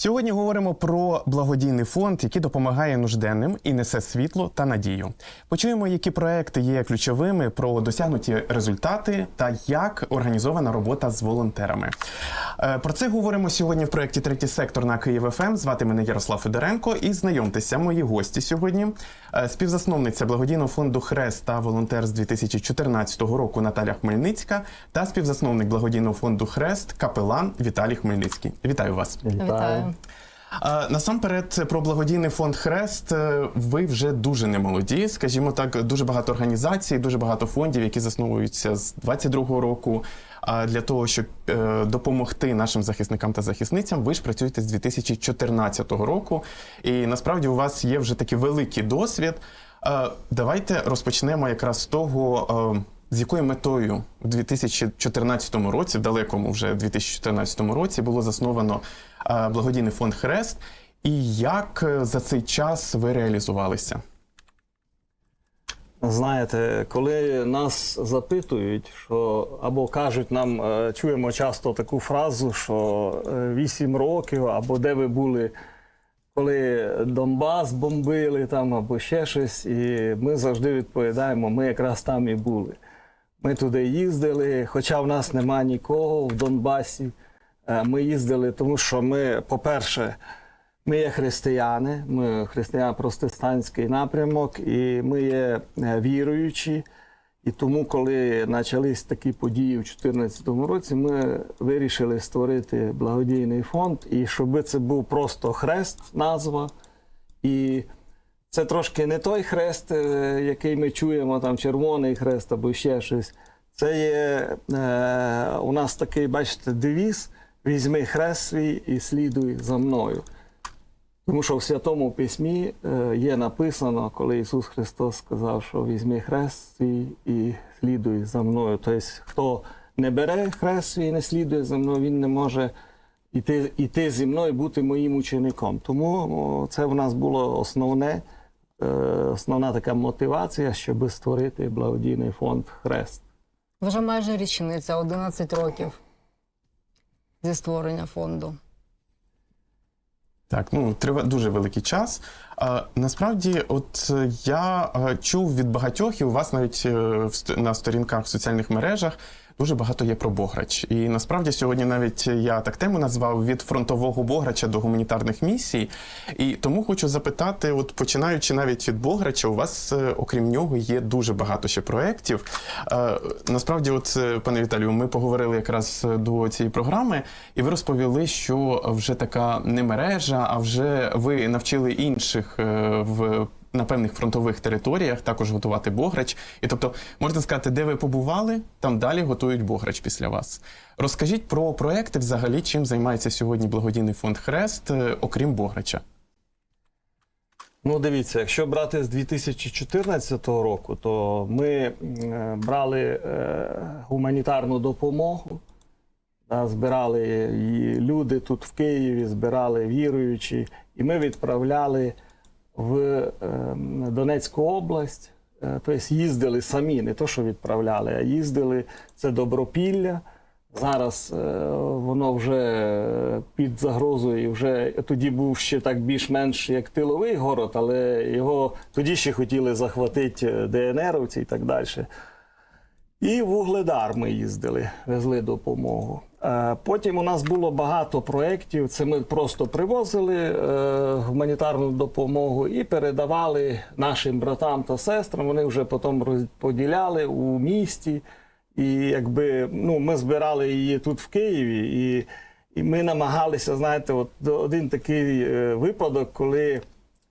Сьогодні говоримо про благодійний фонд, який допомагає нужденним і несе світло та надію. Почуємо, які проекти є ключовими про досягнуті результати та як організована робота з волонтерами. Е, Про це говоримо сьогодні в проєкті Третій сектор на Київ ФМ. Звати мене Ярослав Федоренко. І знайомтеся, мої гості сьогодні. Е, Співзасновниця благодійного фонду Хрест та волонтер з 2014 року Наталя Хмельницька та співзасновник благодійного фонду Хрест капелан Віталій Хмельницький. Вітаю вас. Вітаю. А, Насамперед, про благодійний фонд Хрест е, ви вже дуже не молоді. Скажімо так, дуже багато організацій, дуже багато фондів, які засновуються з 22-го року. Для того, щоб е, допомогти нашим захисникам та захисницям, ви ж працюєте з 2014 року. І насправді у вас є вже такий великий досвід. Е, давайте розпочнемо якраз з того. З якою метою в 2014 році, в далекому вже 2014 році, було засновано е, благодійний фонд Хрест, і як е, за цей час ви реалізувалися? Знаєте, коли нас запитують, що або кажуть нам, е, чуємо часто таку фразу, що 8 років, або де ви були, коли Донбас бомбили там, або ще щось, і ми завжди відповідаємо, ми якраз там і були. Ми туди їздили, хоча в нас нема нікого в Донбасі. Е, Ми їздили, тому що ми, по-перше, ми є християни, ми християн протестантський напрямок, і ми є е, віруючі. І тому, коли почались такі події у 2014 році, ми вирішили створити благодійний фонд, і щоб це був просто хрест, назва. І це трошки не той хрест, е, який ми чуємо, там червоний хрест або ще щось. Це є е, у нас такий, бачите, девіз: візьми хрест свій і слідуй за мною. Тому що в Святому Письмі е, є написано, коли Ісус Христос сказав, що візьми хрест свій і слідуй за мною. Тобто, хто не бере хрест свій і не слідує за мною, він не може йти, йти зі мною, бути моїм учеником. Тому це в нас було основне, основна така мотивація, щоб створити благодійний фонд Хрест. Вже майже річниця, 11 років зі створення фонду. Так, ну триває дуже великий час. А, насправді, от е, я е, чув від багатьох, і у вас навіть е, в на сторінках в соціальних мережах дуже багато є про Бограч. І насправді сьогодні навіть я так тему назвав від фронтового Бограча до гуманітарних місій. І тому хочу запитати: от починаючи навіть від Бограча, у вас, е, окрім нього, є дуже багато ще проєктів. Е, Насправді, от е, пане Віталію, ми поговорили якраз до цієї програми, і ви розповіли, що вже така не мережа, а вже ви навчили інших в. На певних фронтових територіях також готувати бограч. І тобто, можна сказати, де ви побували, там далі готують бограч після вас. Розкажіть про проекти взагалі, чим займається сьогодні благодійний фонд Хрест, е, окрім бограча. Ну, дивіться, якщо брати з 2014 року, то ми е, брали е, гуманітарну допомогу, збирали її люди тут в Києві, збирали віруючі, і ми відправляли в е, Донецьку область. Е, тобто їздили самі, не то, що відправляли, а їздили це Добропілля. Зараз е, воно вже під загрозою, вже тоді був ще так більш-менш як тиловий город, але його тоді ще хотіли захватити е, ДНРовці і так далі. І Вугледар ми їздили, везли допомогу. Е, Потім у нас було багато проєктів. Це ми просто привозили е, гуманітарну допомогу і передавали нашим братам та сестрам. Вони вже потім розподіляли у місті. І якби ну, ми збирали її тут в Києві, і, і ми намагалися, знаєте, от один такий е, випадок, коли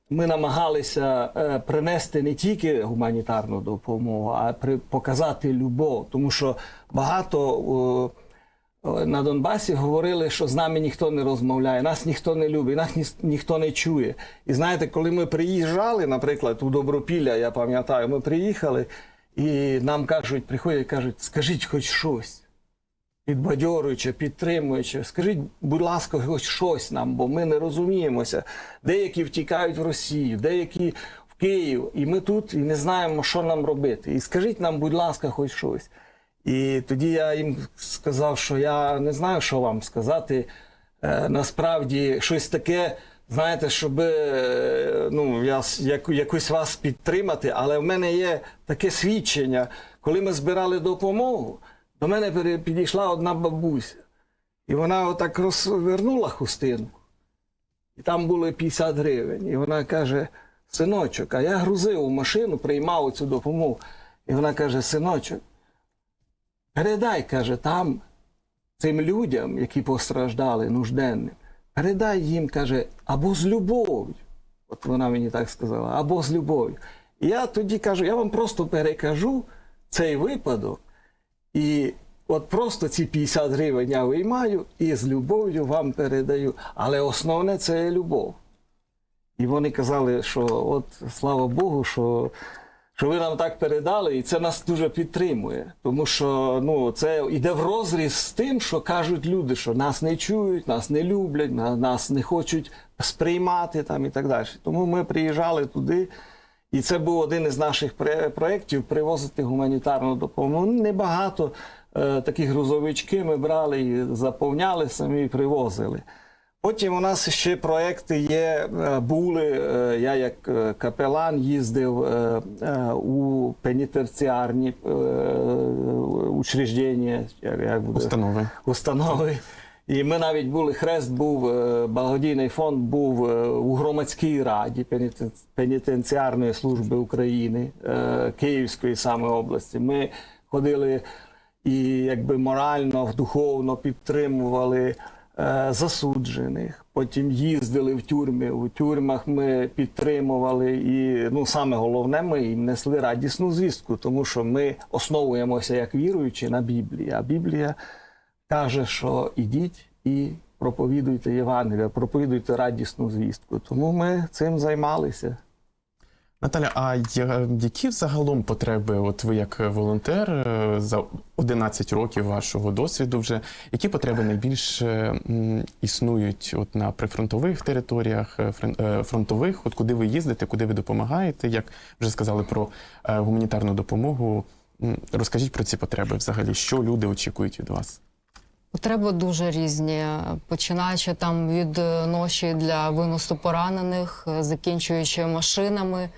ми намагалися принести не тільки гуманітарну допомогу, а при, показати любов. Тому що багато е, на Донбасі говорили, що з нами ніхто не розмовляє, нас ніхто не любить, нас ні, ніхто не чує. І знаєте, коли ми приїжджали, наприклад, у Добропілля, я пам'ятаю, ми приїхали, і нам кажуть, приходять і кажуть, скажіть хоч щось підбадьорюючи, підтримуючи. Скажіть, будь ласка, хоч щось нам, бо ми не розуміємося. Деякі втікають в Росію, деякі в Київ, і ми тут і не знаємо, що нам робити. І скажіть нам, будь ласка, хоч щось. І тоді я їм сказав, що я не знаю, що вам сказати. е, насправді щось таке, знаєте, щоб е, ну, я, як, якось вас підтримати, але в мене є таке свідчення. Коли ми збирали допомогу, до мене підійшла одна бабуся, і вона отак розвернула хустинку. І там було 50 гривень. І вона каже: синочок, а я грузив у машину, приймав цю допомогу. І вона каже: синочок, передай, каже, там цим людям, які постраждали нужденним, передай їм, каже, або з любов'ю. От вона мені так сказала, або з любов'ю. І я тоді кажу, я вам просто перекажу цей випадок. І от просто ці 50 гривень я виймаю і з любов'ю вам передаю. Але основне це любов. І вони казали, що от слава Богу, що, що ви нам так передали, і це нас дуже підтримує. Тому що ну, це йде в розріз з тим, що кажуть люди, що нас не чують, нас не люблять, нас не хочуть сприймати там і так далі. Тому ми приїжджали туди. І це був один із наших проєктів привозити гуманітарну допомогу. Ну, Небагато е, такі грузовички ми брали і заповняли самі привозили. Потім у нас ще проекти є, е, були. е, Я як е, капелан їздив у пенітенціарні е, учреждення, як, буде? Установи. установи. І ми навіть були, хрест був, благодійний фонд був у громадській раді пенітен- пенітенціарної служби України Київської саме області. Ми ходили і якби морально, духовно підтримували засуджених. Потім їздили в тюрми. У тюрмах ми підтримували. І ну саме головне, ми їм несли радісну звістку, тому що ми основуємося як віруючі на Біблії. А Біблія каже, що ідіть і проповідуйте Євангелія, проповідуйте радісну звістку. Тому ми цим займалися. Наталя, а я- які взагалом потреби, от ви як волонтер е, за 11 років вашого досвіду вже, які потреби найбільше існують от на прифронтових територіях, е, е, фронтових, от куди ви їздите, куди ви допомагаєте, як вже сказали про е, гуманітарну допомогу. Розкажіть про ці потреби взагалі, що люди очікують від вас? Потреби дуже різні, починаючи там від е, ноші для виносу поранених, е, закінчуючи машинами,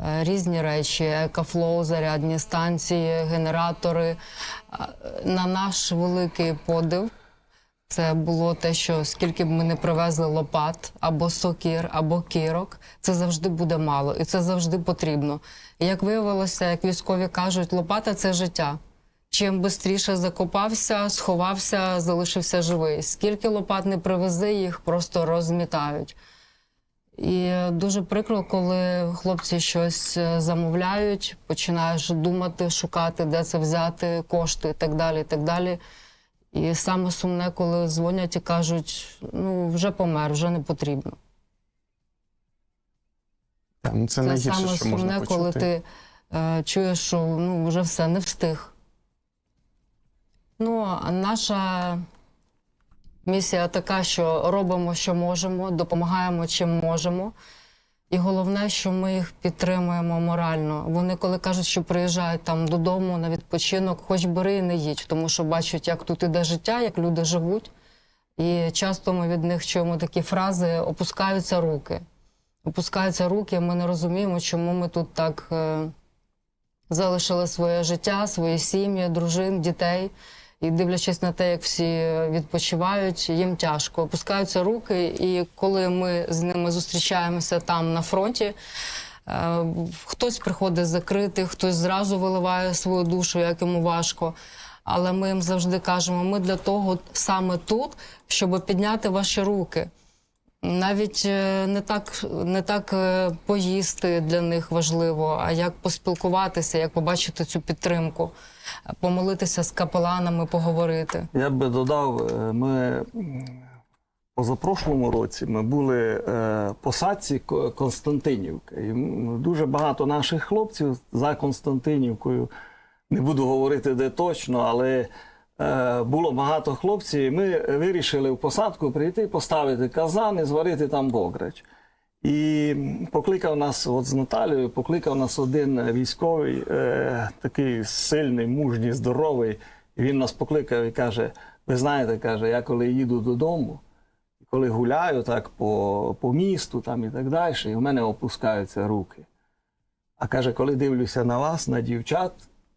е, різні речі, екофлоу, зарядні станції, генератори. На наш великий подив. Це було те, що скільки б ми не привезли лопат або сокір, або кірок, це завжди буде мало, і це завжди потрібно. Як виявилося, як військові кажуть, лопата це життя. Чим швидше закопався, сховався, залишився живий. Скільки лопат не привези, їх просто розмітають. І дуже прикро, коли хлопці щось е, замовляють, починаєш думати, шукати, де це взяти, кошти і так далі. І так далі. І саме сумне, коли дзвонять і кажуть, ну вже помер, вже не потрібно. Ну це, Це найгірше, саме що можна почути. коли ти е, чуєш, що ну, вже все не встиг. Ну, наша місія така, що робимо, що можемо, допомагаємо, чим можемо. І головне, що ми їх підтримуємо морально. Вони, коли кажуть, що приїжджають там додому на відпочинок, хоч бери і не їдь, тому що бачать, як тут іде життя, як люди живуть. І часто ми від них чуємо такі фрази опускаються руки. Опускаються руки, ми не розуміємо, чому ми тут так е, залишили своє життя, свої сім'ї, дружин, дітей. І дивлячись на те, як всі відпочивають, їм тяжко. Опускаються руки, і коли ми з ними зустрічаємося там на фронті, е, хтось приходить закритий, хтось зразу виливає свою душу, як йому важко. Але ми їм завжди кажемо: ми для того саме тут, щоб підняти ваші руки. Навіть е, не так, не так е, поїсти для них важливо, а як поспілкуватися, як побачити цю підтримку, помолитися з капеланами, поговорити. Я би додав, е, ми позапрошлому році ми були е, по садці Ко- Константинівка. І дуже багато наших хлопців за Константинівкою. Не буду говорити де точно, але було багато хлопців. і Ми вирішили в посадку прийти, поставити казан і зварити там бограч. І покликав нас, от з Наталією, покликав нас один військовий, е, такий сильний, мужній, здоровий. Він нас покликав і каже: ви знаєте, каже, я коли їду додому, коли гуляю так по, по місту там і так далі, і в мене опускаються руки. А каже, коли дивлюся на вас, на дівчат,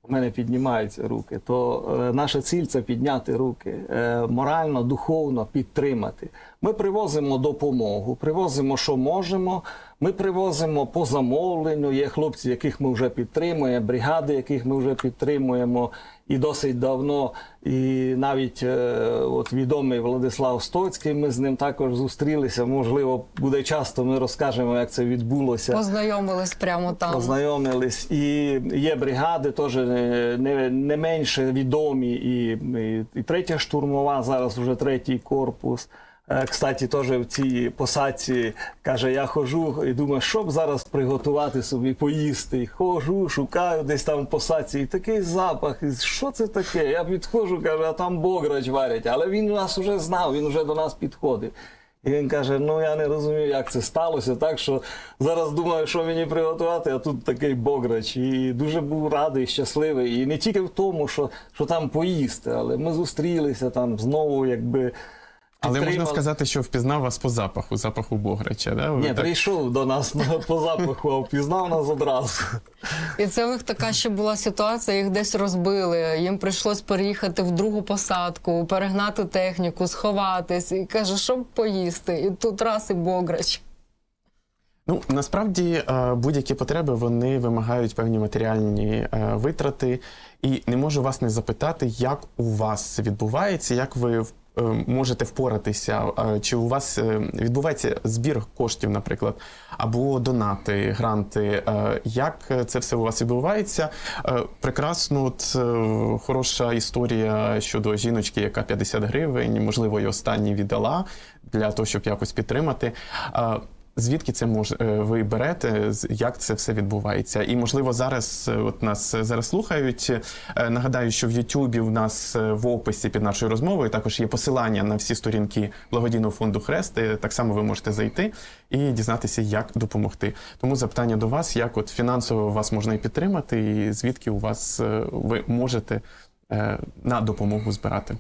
у мене піднімаються руки. То е, наша ціль це підняти руки, е, морально, духовно підтримати. Ми привозимо допомогу, привозимо, що можемо. Ми привозимо по замовленню. Є хлопці, яких ми вже підтримуємо, бригади, яких ми вже підтримуємо. І досить давно, і навіть е, от відомий Владислав Стоцький, ми з ним також зустрілися. Можливо, буде часто ми розкажемо, як це відбулося Познайомились прямо там. познайомились. І є бригади теж не, не, не менше відомі. І, і, і третя штурмова, зараз вже третій корпус. Е, Кстати, теж в цій посадці каже: я хожу і думаю, що б зараз приготувати собі поїсти. І хожу, шукаю десь там в посадці, і такий запах. І що це таке? Я підходжу, каже, а там бограч варять. Але він нас вже знав, він вже до нас підходив. І він каже: ну я не розумію, як це сталося. Так що зараз думаю, що мені приготувати, а тут такий бограч. І дуже був радий, щасливий. І не тільки в тому, що, що там поїсти, але ми зустрілися там знову, якби. Але можна сказати, що впізнав вас по запаху, запаху Бограча. Да? Ви Ні, так- прийшов до нас на- по запаху, а впізнав нас одразу. І це в них така ще була ситуація, їх десь розбили. Їм прийшлось переїхати в другу посадку, перегнати техніку, сховатись. І каже, що б поїсти. І тут раз і бограч. Ну насправді е, будь-які потреби вони вимагають певні матеріальні е, витрати, і не можу вас не запитати, як у вас це відбувається, як ви можете впоратися, е, чи у вас е, відбувається збір коштів, наприклад, або донати, гранти. е, Як це все у вас відбувається? Е, Прекрасно, от е, хороша історія щодо жіночки, яка 50 гривень, можливо, і останні віддала для того, щоб якось підтримати. Звідки це мож, е, ви берете? Як це все відбувається? І можливо зараз е, от нас зараз слухають. Е, Нагадаю, що в Ютубі у нас в описі під нашою розмовою також є посилання на всі сторінки благодійного фонду Хрест. Так само ви можете зайти і дізнатися, як допомогти. Тому запитання до вас: як от фінансово вас можна і підтримати, і звідки у вас ви можете на допомогу збирати?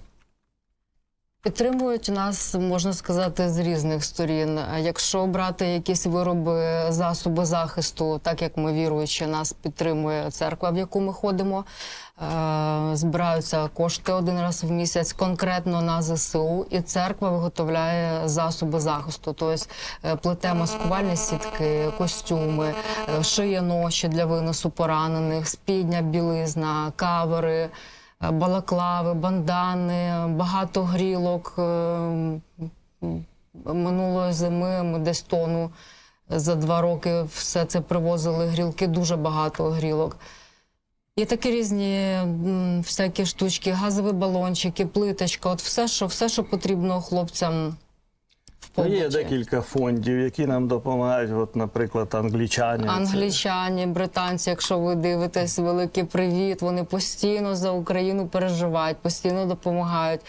Підтримують нас, можна сказати, з різних сторін. Якщо брати якісь вироби, засоби захисту, так як ми віруючи, нас підтримує церква, в яку ми ходимо. Е, Збираються кошти один раз в місяць конкретно на ЗСУ, і церква виготовляє засоби захисту. Тобто е, плете маскувальні сітки, костюми, е, шиє ноші для виносу поранених, спідня, білизна, кавери балаклави, бандани, багато грілок. Е, Минулої зими ми десь тону за два роки все це привозили грілки, дуже багато грілок. І такі різні всякі штучки, газові балончики, плиточка, от все, що, все, що потрібно хлопцям побуті. є декілька фондів, які нам допомагають. От, наприклад, англічані. Англічані, британці, якщо ви дивитесь, великий привіт. Вони постійно за Україну переживають, постійно допомагають.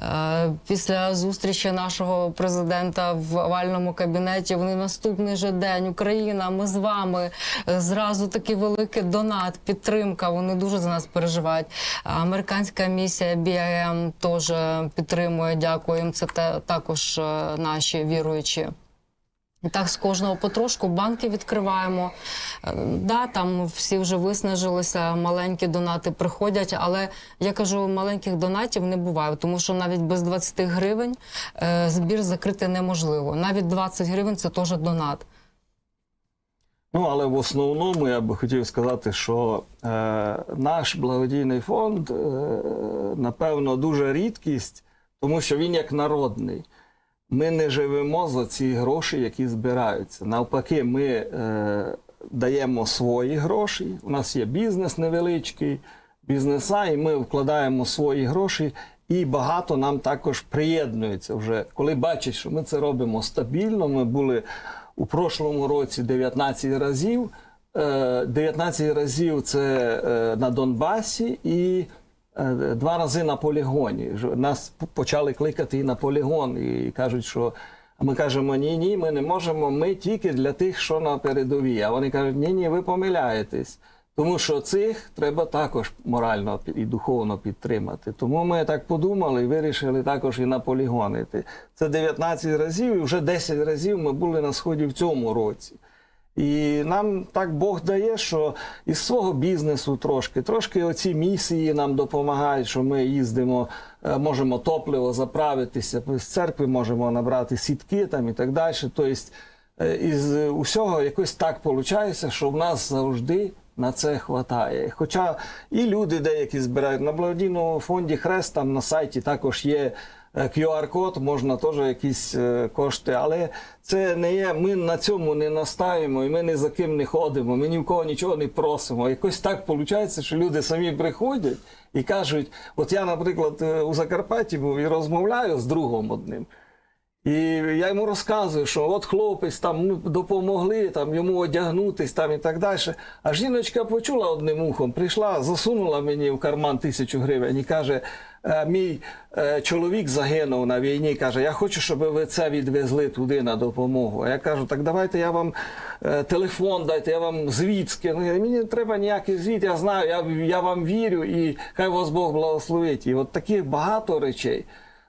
Е, Після зустрічі нашого президента в овальному кабінеті вони наступний же день Україна, ми з вами. Зразу такий великий донат, підтримка. Вони дуже за нас переживають. Американська місія BIM теж підтримує. Дякую їм. Це також е, наші віруючі. Так з кожного потрошку банки відкриваємо. Е, Да, там всі вже виснажилися, маленькі донати приходять, але я кажу, маленьких донатів не буває, тому що навіть без 20 гривень е, збір закрити неможливо. Навіть 20 гривень це теж донат. Ну, але в основному я би хотів сказати, що е, наш благодійний фонд, е, напевно, дуже рідкість, тому що він як народний. Ми не живемо за ці гроші, які збираються. Навпаки, ми е, даємо свої гроші. У нас є бізнес невеличкий, бізнеса, і ми вкладаємо свої гроші. І багато нам також приєднується вже. Коли бачать, що ми це робимо стабільно, ми були у прошлому році 19 разів. Е, 19 разів це е, на Донбасі і е, два рази на полігоні. Нас почали кликати і на полігон, і кажуть, що ми кажемо, ні, ні, ми не можемо, ми тільки для тих, що на передовій. А вони кажуть, ні, ні, ви помиляєтесь. Тому що цих треба також морально і духовно підтримати. Тому ми так подумали і вирішили також і на полігони. Це 19 разів, і вже 10 разів ми були на сході в цьому році. І нам так Бог дає, що із свого бізнесу трошки, трошки оці місії нам допомагають, що ми їздимо, е, можемо топливо заправитися, з церкви можемо набрати сітки там і так далі. Тобто е, із усього якось так виходить, що в нас завжди на це хватає. Хоча і люди деякі збирають на благодійному фонді Хрест, там на сайті також є QR-код, можна теж якісь е, кошти, але це не є. Ми на цьому не настаємо, і ми ні за ким не ходимо. Ми ні в кого нічого не просимо. Якось так виходить, що люди самі приходять і кажуть: от я, наприклад, е, у Закарпатті був і розмовляю з другом одним. І я йому розказую, що от хлопець там ну, допомогли там, йому одягнутись там і так далі. А жіночка почула одним ухом, прийшла, засунула мені в карман тисячу гривень і каже: «Е, мій е, чоловік загинув на війні. каже, я хочу, щоб ви це відвезли туди на допомогу. А я кажу, так давайте я вам е, телефон дайте, я вам звіт скину. Мені не треба ніякий звіт, я знаю, я, я вам вірю і хай вас Бог благословить. І от таких багато речей.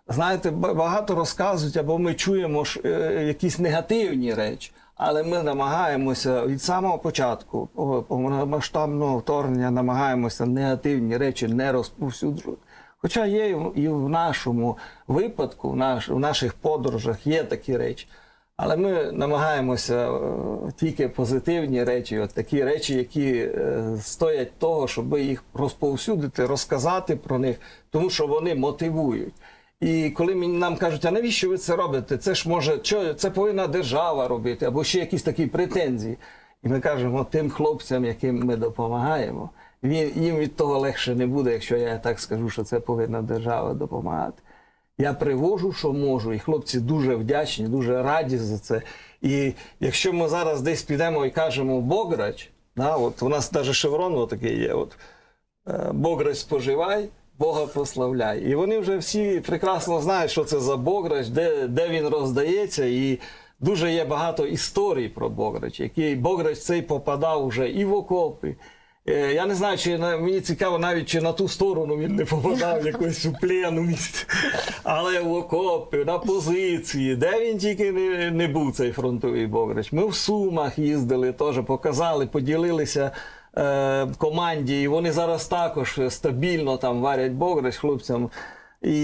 Знаєте, багато розказують, або ми чуємо ж, е, якісь негативні речі, але ми намагаємося від самого початку повномасштабного вторгнення намагаємося негативні речі не розповсюджувати. Хоча є і в- нашому випадку, в, наш, в наших подорожах є такі речі. Але ми намагаємося е, тільки позитивні речі, от такі речі, які е, стоять того, щоб їх розповсюдити, розказати про них, тому що вони мотивують. І коли нам кажуть, а навіщо ви це робите? Це ж може, це повинна держава робити, або ще якісь такі претензії. І ми кажемо тим хлопцям, яким ми допомагаємо, їм від того легше не буде, якщо я так скажу, що це повинна держава допомагати. Я привожу, що можу, і хлопці дуже вдячні, дуже раді за це. І якщо ми зараз десь підемо і кажемо Бограч, да, от у нас навіть шеврон такий є. От, е, Бограч споживай, Бога прославляй. І вони вже всі прекрасно знають, що це за Бограч, де, де він роздається. І дуже є багато історій про Бограч, який Бограч цей попадав вже і в окопи. Е, Я не знаю, чи на- мені цікаво навіть чи на ту сторону він не попадав якось у плен у. Але в окопи, на позиції, де він тільки не, не був цей фронтовий Бограч. Ми в Сумах їздили, теж показали, поділилися е, команді, і вони зараз також стабільно там варять Бограч хлопцям. І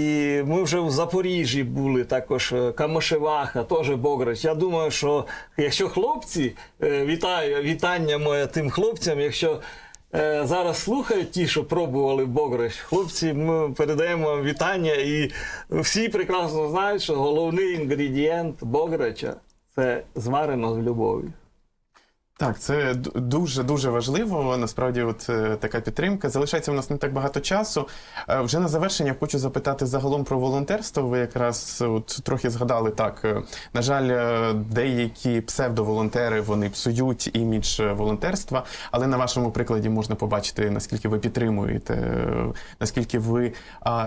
ми вже в Запоріжжі були, також е, Камишеваха, теж Бограч. Я думаю, що якщо хлопці, е, вітаю, вітання моє тим хлопцям, якщо зараз слухають ті, що пробували Бограч, хлопці, ми передаємо вам вітання, і всі прекрасно знають, що головний інгредієнт Бограча це зварено з любов'ю. Так, це дуже дуже важливо. Насправді, от е, така підтримка. Залишається в нас не так багато часу. Е, Вже на завершення хочу запитати загалом про волонтерство. Ви якраз от трохи згадали так. е, На жаль, деякі псевдоволонтери вони псують імідж волонтерства, але на вашому прикладі можна побачити наскільки ви підтримуєте, наскільки ви,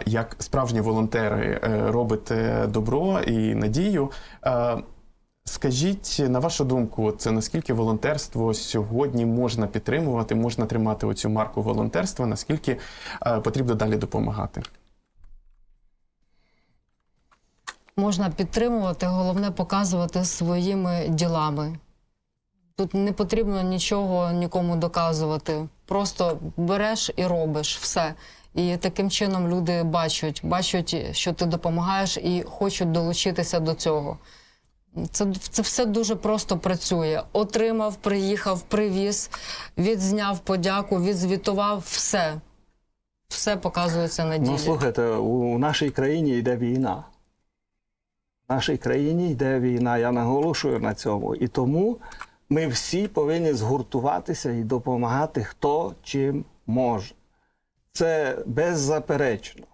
як справжні волонтери, робите добро і надію. Скажіть, на вашу думку, це наскільки волонтерство сьогодні можна підтримувати, можна тримати оцю марку волонтерства, наскільки е, потрібно далі допомагати? Можна підтримувати, головне показувати своїми ділами. Тут не потрібно нічого нікому доказувати. Просто береш і робиш все. І таким чином люди бачать, бачать, що ти допомагаєш, і хочуть долучитися до цього. Це, це все дуже просто працює. Отримав, приїхав, привіз, відзняв подяку, відзвітував все. Все показується на ділі. Ну, слухайте, у, у нашій країні йде війна. В нашій країні йде війна, я наголошую на цьому. І тому ми всі повинні згуртуватися і допомагати хто чим може. Це беззаперечно.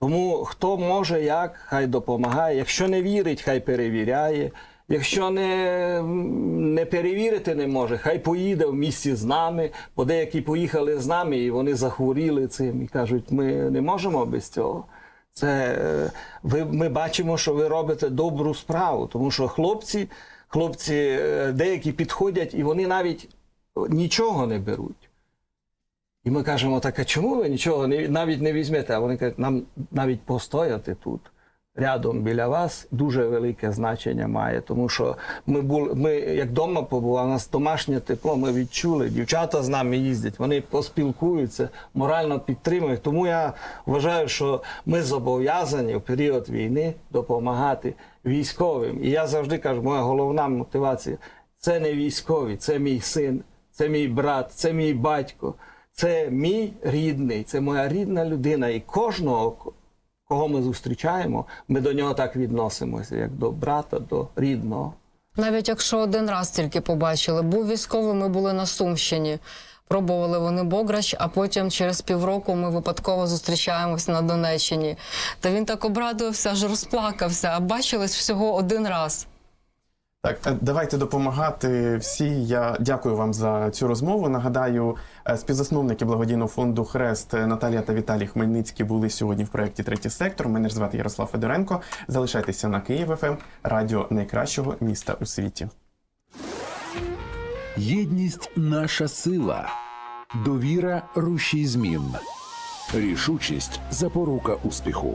Тому хто може, як, хай допомагає. Якщо не вірить, хай перевіряє. Якщо не, не перевірити не може, хай поїде в місті з нами, бо деякі поїхали з нами і вони захворіли цим і кажуть, ми не можемо без цього. Це е, ви, ми бачимо, що ви робите добру справу, тому що хлопці, хлопці е, деякі підходять і вони навіть нічого не беруть. І ми кажемо, так а чому ви нічого не, навіть не візьмете? А вони кажуть, нам навіть постояти тут. Рядом біля вас дуже велике значення має, тому що ми були, ми як вдома побували, у нас домашнє тепло, ми відчули. Дівчата з нами їздять, вони поспілкуються, морально підтримують. Тому я вважаю, що ми зобов'язані в період війни допомагати військовим. І я завжди кажу, моя головна мотивація це не військові, це мій син, це мій брат, це мій батько, це мій рідний, це моя рідна людина. І кожного кого ми зустрічаємо, ми до нього так відносимося, як до брата, до рідного. Навіть якщо один раз тільки побачили, був військовий, ми були на Сумщині. Пробували вони Бограч, а потім через півроку ми випадково зустрічаємось на Донеччині. Та він так обрадувався, аж розплакався, а бачились всього один раз. Так, е, давайте допомагати всі. Я дякую вам за цю розмову. Нагадаю, е, співзасновники благодійного фонду Хрест Наталія та Віталій Хмельницькі були сьогодні в проєкті Третій сектор. Мене звати Ярослав Федоренко. Залишайтеся на Київ ФМ, радіо найкращого міста у світі. Єдність наша сила, довіра рушій змін, рішучість запорука успіху.